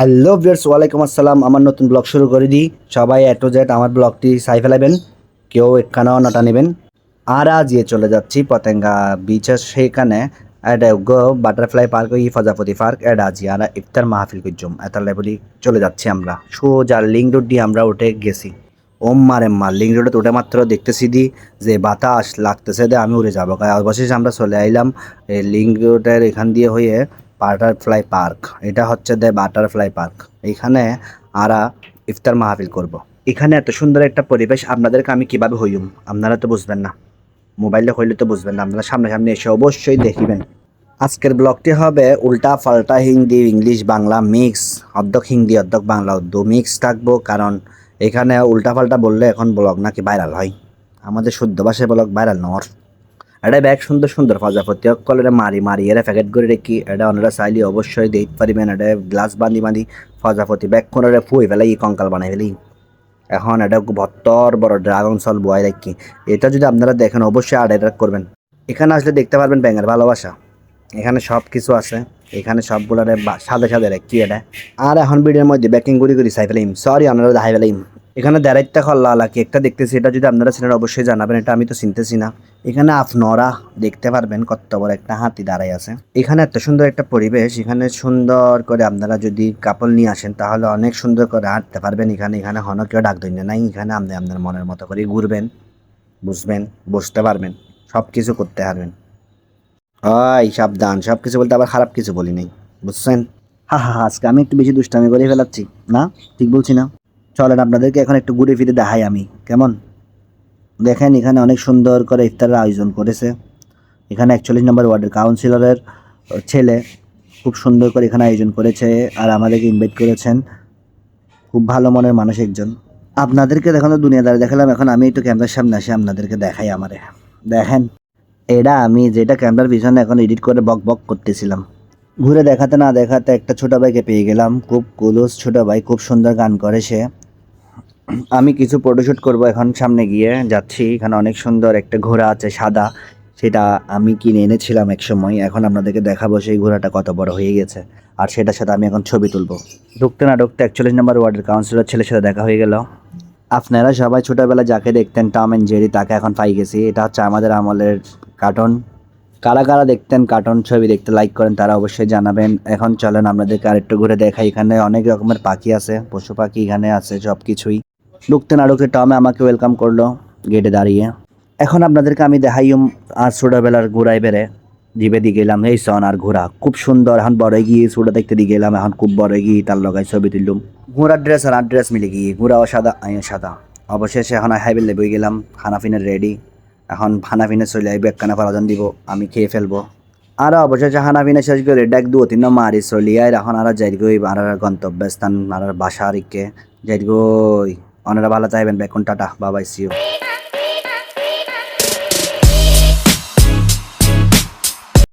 Hello viewers ওয়ালাইকুম আসসালাম। আমার নতুন ব্লগ শুরু করে দিই। সবাই এটো জেড আমার ব্লগটি সাই ফেলাবেন, কেউ একখানাও নাটা নেবেন। আর আজ চলে যাচ্ছি পতেঙ্গা বিচের গো বাটারফ্লাই পার্ক ই ফজাপতি পার্ক এটা আজি আর ইফতার মাহফিল কুজুম এত লেবলি চলে যাচ্ছি আমরা। সোজা লিঙ্ক রোড দিয়ে আমরা উঠে গেছি। ওম মারে মার লিঙ্ক রোডে উঠে মাত্র দেখতেছি দি, যে বাতাস লাগতেছে দে, আমি উড়ে যাব। অবশেষে আমরা চলে আইলাম। লিঙ্ক রোডের এখান দিয়ে হয়ে বাটারফ্লাই পার্ক এটা হচ্ছে দে বাটারফ্লাই পার্ক এখানে আরা ইফতার মাহফিল করব। এখানে এত সুন্দর একটা পরিবেশ আপনাদেরকে আমি কীভাবে হইম, আপনারা তো বুঝবেন না। মোবাইলে হইলে তো বুঝবেন না, আপনারা সামনাসামনি এসে অবশ্যই দেখিবেন। আজকের ব্লগটি হবে উল্টা পাল্টা হিন্দি, ইংলিশ, বাংলা মিক্স, অর্ধক হিন্দি, অর্ধক বাংলা। উর্দু মিক্স থাকব, কারণ এখানে উল্টা পাল্টা বললে এখন ব্লগ নাকি ভাইরাল হয়। আমাদের শুদ্ধ ভাষায় ব্লগ ভাইরাল নর এটা ব্যাগ সুন্দর সুন্দর ফাজা প্রজাপতি কলরে মারি মারি, এরা প্যাকেট করে রেখি এটা ওনারা চাইলে অবশ্যই দেখতে পারিবেন। এটা গ্লাস বান্ধি বান্ধি প্রজাপতি ব্যাগ করে ফুই ফেলাই, কঙ্কাল বানাই ফেলি এখন এটা ভত্তর বড় ড্রাগন সল বয় রাখি। এটা যদি আপনারা দেখেন, অবশ্যই আড এটা করবেন। এখানে আসলে দেখতে পারবেন ব্যাঙের ভালোবাসা। এখানে সব কিছু আছে। এখানে সবগুলোরে বা- সাদা সাদা রেখি এটা। আর এখন ভিডিওর মধ্যে ব্যাকিং করি করি সাই ফেলাইম। সরি আপনারা দেখাই ফেলাইম। এখানে দেড়াইটা খল্লা আলা একটা দেখতেছি এটা যদি আপনারা ছিলেন অবশ্যই জানাবেন এটা আমি তো চিনতেছি না। এখানে আপনারা দেখতে পারবেন কত বড় একটা হাতি দাঁড়াই আছে। এখানে এত সুন্দর একটা পরিবেশ এখানে সুন্দর করে আপনারা যদি কাপড় নিয়ে আসেন তাহলে অনেক সুন্দর করে হাঁটতে পারবেন। এখানে এখানে হন কেউ ডাক দৈন্য নাই এখানে আপনি আপনার মনের মতো করে ঘুরবেন বুঝবেন বসতে পারবেন সব কিছু করতে পারবেন। ওই সাবধান সব কিছু বলতে আবার খারাপ কিছু বলি নাই বুঝছেন? হা হা, আজকে আমি একটু বেশি দুষ্টামি করে ফেলাচ্ছি না? ঠিক বলছি না? চলেন, আপনাদেরকে এখন একটু ঘুরে ফিরে দেখাই আমি। কেমন? দেখেন, এখানে অনেক সুন্দর করে ইফতারের আয়োজন করেছে। এখানে একচল্লিশ নম্বর ওয়ার্ডের কাউন্সিলরের ছেলে খুব সুন্দর করে এখানে আয়োজন করেছে আর আমাদেরকে ইনভাইট করেছেন। খুব ভালো মনের মানুষ একজন। আপনাদেরকে দেখানো দুনিয়াদারি দেখালাম। এখন আমি একটু ক্যামেরার সামনে আসি, আপনাদেরকে দেখাই আমারে। দেখেন এটা আমি যেটা ক্যামেরার পিছনে এখন এডিট করে বক বক করতেছিলাম। ঘুরে দেখাতে না দেখাতে একটা ছোট ভাইকে পেয়ে গেলাম। খুব কুলুস ছোট ভাই, খুব সুন্দর গান করে সে। আমি কিছু ফটোশ্যুট করব এখন সামনে গিয়ে, যাচ্ছি। এখানে অনেক সুন্দর একটা ঘোড়া আছে, সাদা। সেটা আমি কিনে এনেছিলাম এক সময় এখন আপনাদেরকে দেখাবো সেই ঘোড়াটা কত বড় হয়ে গেছে। আর সেটার সাথে আমি এখন ছবি তুলবো। ঢুকতে না ঢুকতে একচল্লিশ নম্বর ওয়ার্ডের কাউন্সিলর ছেলের সাথে দেখা হয়ে গেল। আপনারা সবাই ছোটোবেলা যাকে দেখতেন টম অ্যান্ড জেরি তাকে এখন পাই গেছি। এটা হচ্ছে আমাদের আমলের কার্টুন কারা কারা দেখতেন কার্টুন ছবি দেখতে লাইক করেন, তারা অবশ্যই জানাবেন। এখন চলেন, আপনাদেরকে আরেকটু ঘুরে দেখাই। এখানে অনেক রকমের পাখি আছে, পশু পাখি এখানে আছে সব কিছুই ঢুকতে না ঢুকতে টমে আমাকে ওয়েলকাম করল গেটে দাঁড়িয়ে। এখন আপনাদেরকে আমি দেখাইম আর ছোটোবেলার ঘোড়ায় বেড়ে। জিবে দিয়ে গেলাম, এই সন আর ঘোড়া, খুব সুন্দর। এখন বড় গিয়ে ছোটো দেখতে দিয়ে গেলাম, এখন খুব বড় গিয়ে তার লগাই ছবি তুললুম। ঘোড়ার ড্রেস আর ড্রেস মিলে গিয়ে, ঘোড়াও সাদা, আমিও সাদা। অবশেষে এখন হাইবে লেবে গেলাম, খানা খানাফিনের রেডি এখন খানা খানাফিনে চলে আইবে একখানা ফলাজন দিব, আমি খেয়ে ফেলব। আর অবশেষে হানাফিনে শেষ করে ডাক দু তিন মারি চলিয়াই এখন আর যাই গই আর গন্তব্যস্থান, আর বাসা আরিককে যাই গই অনারা ভালো চাইবেন বেকুন টাটা বাবাই সিও